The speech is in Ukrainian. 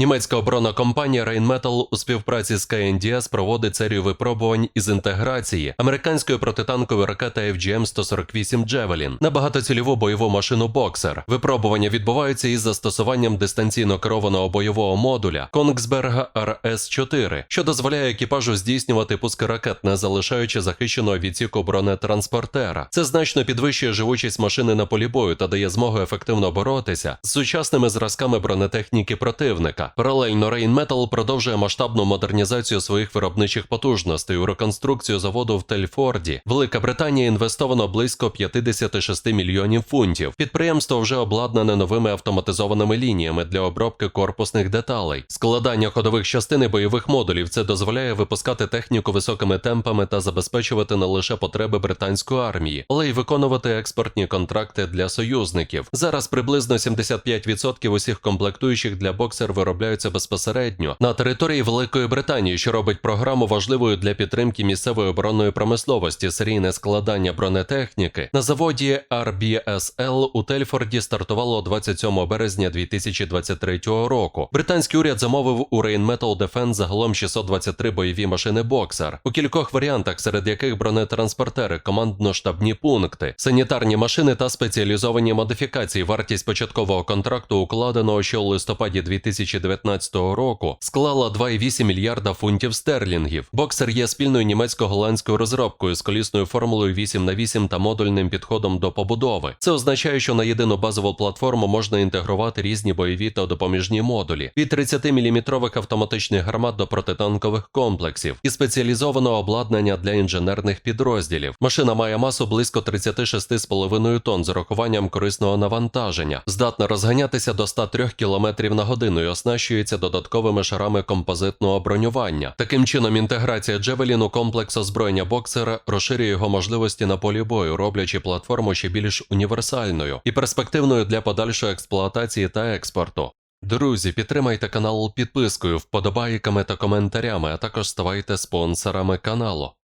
Німецька оборонна компанія Rheinmetall у співпраці з KNDS проводить серію випробувань із інтеграції американської протитанкової ракети FGM-148 Javelin на багатоцільову бойову машину Боксер. Випробування відбуваються із застосуванням дистанційно керованого бойового модуля Kongsberg RS-4, що дозволяє екіпажу здійснювати пуски ракет, не залишаючи захищеного відсіку бронетранспортера. Це значно підвищує живучість машини на полі бою та дає змогу ефективно боротися з сучасними зразками бронетехніки противника. Паралельно Rheinmetall продовжує масштабну модернізацію своїх виробничих потужностей у реконструкцію заводу в Тельфорді. Велика Британія інвестовано близько 56 мільйонів фунтів. Підприємство вже обладнане новими автоматизованими лініями для обробки корпусних деталей, складання ходових частин і бойових модулів. Це дозволяє випускати техніку високими темпами та забезпечувати не лише потреби британської армії, але й виконувати експортні контракти для союзників. Зараз приблизно 75% усіх комплектуючих для боксер виробляються безпосередньо на території Великої Британії, що робить програму важливою для підтримки місцевої оборонної промисловості. Серійне складання бронетехніки на заводі RBSL у Тельфорді стартувало 27 березня 2023 року. Британський уряд замовив у Rheinmetall Defense загалом 623 бойові машини боксер у кількох варіантах, серед яких бронетранспортери, командно-штабні пункти, санітарні машини та спеціалізовані модифікації. Вартість початкового контракту, укладеного ще у листопаді 2019 року, склала 2,8 мільярда фунтів стерлінгів. Боксер є спільною німецько-голландською розробкою з колісною формулою 8 на 8 та модульним підходом до побудови. Це означає, що на єдину базову платформу можна інтегрувати різні бойові та допоміжні модулі від 30-мм автоматичних гармат до протитанкових комплексів і спеціалізованого обладнання для інженерних підрозділів. Машина має масу близько 36,5 тонн з урахуванням корисного навантаження, здатна розганятися до 103 км на годину і оснащується додатковими шарами композитного бронювання. Таким чином, інтеграція Джевелін у комплекс озброєння боксера розширює його можливості на полі бою, роблячи платформу ще більш універсальною і перспективною для подальшої експлуатації та експорту. Друзі, підтримайте канал підпискою, вподобайками та коментарями, а також ставайте спонсорами каналу.